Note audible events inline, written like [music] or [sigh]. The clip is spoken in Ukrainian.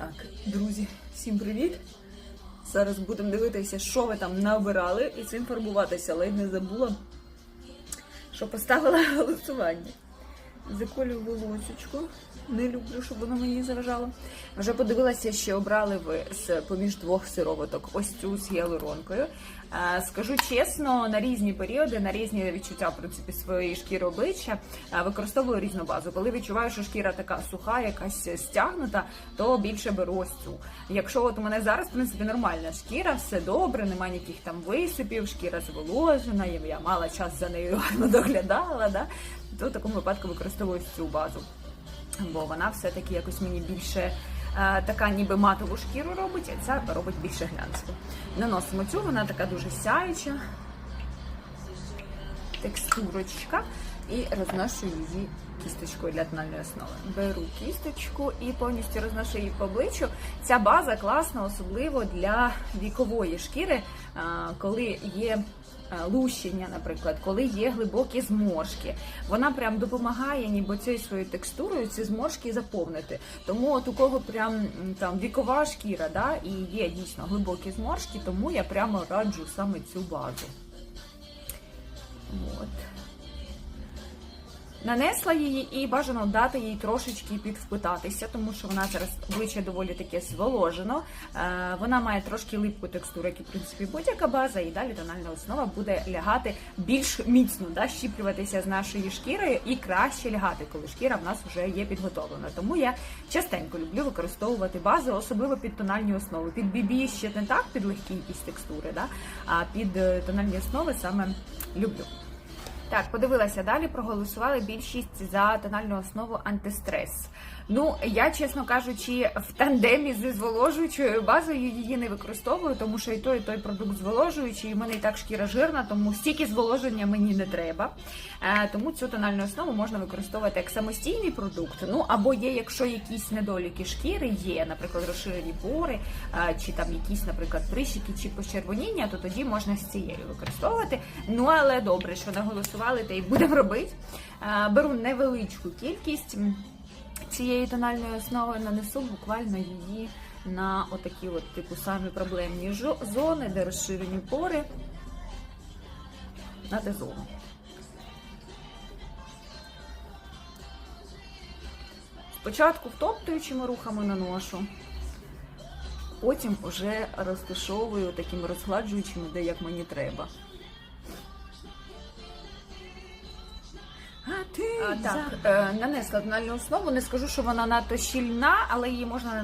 Так, друзі, всім привіт! Зараз будемо дивитися, що ви там набирали, і цим фарбуватися. Ледь не забула, що поставила голосування. Заколю волосечку. Не люблю, щоб воно мені заважало. Вже подивилася, що обрали ви з поміж двох сироваток. Ось цю з гіалуронкою. Е, Скажу чесно, на різні періоди, на різні відчуття в принципі своєї шкіри обличчя е, використовую різну базу. Коли відчуваю, що шкіра така суха, якась стягнута, то більше беру ось цю. Якщо от у мене зараз в принципі нормальна шкіра, все добре, немає ніяких там висипів, шкіра зволожена, я- мала час за нею [laughs] доглядала, да? То в такому випадку використовую цю базу. Бо вона все-таки якось мені більше е, така ніби матову шкіру робить, а ця робить більше глянцеву. Наносимо цю, вона така дуже сяюча, текстурочка, і розношу її кісточкою для тональної основи. Беру кісточку і повністю розношу її по обличчю. Ця база класна, особливо для вікової шкіри, е, коли є лущення, наприклад, коли є глибокі зморшки. Вона прям допомагає ніби цією своєю текстурою ці зморшки заповнити. Тому от у кого прям там вікова шкіра, да, і є дійсно глибокі зморшки, тому я прямо раджу саме цю базу. От. Нанесла її і бажано дати їй трошечки підвпитатися, тому що вона зараз обличчя доволі таке зволожено. Е, вона має трошки липку текстуру, як і в принципі будь-яка база, і далі тональна основа буде лягати більш міцно, да, щіплюватися з нашої шкіри і краще лягати, коли шкіра в нас вже є підготовлена. Тому я частенько люблю використовувати бази, особливо під тональні основи. Під BB ще не так, під легкі якісь текстури, да, а під е, тональні основи саме люблю. Так, подивилася далі, проголосували більшість за тональну основу антистрес. Ну, я, чесно кажучи, в тандемі зі зволожуючою базою її не використовую, тому що і той, і той продукт зволожуючий, і в мене і так шкіра жирна, тому стільки зволоження мені не треба. Е, тому цю тональну основу можна використовувати як самостійний продукт. Ну або є, якщо якісь недоліки шкіри є, наприклад, розширені пори, е, чи там якісь, наприклад, прищики чи почервоніння, то тоді можна з цією використовувати. Ну але добре, що наголосували, та й будемо робити. Е, Беру невеличку кількість м, цієї тональної основи, нанесу буквально її на отакі от типу самі проблемні зони, де розширені пори. На те зону. Спочатку втоптуючими рухами наношу, потім вже розташовую такими розгладжуючими, де як мені треба. Так, е, нанесла тональну основу. Не скажу, що вона надто щільна, але її можна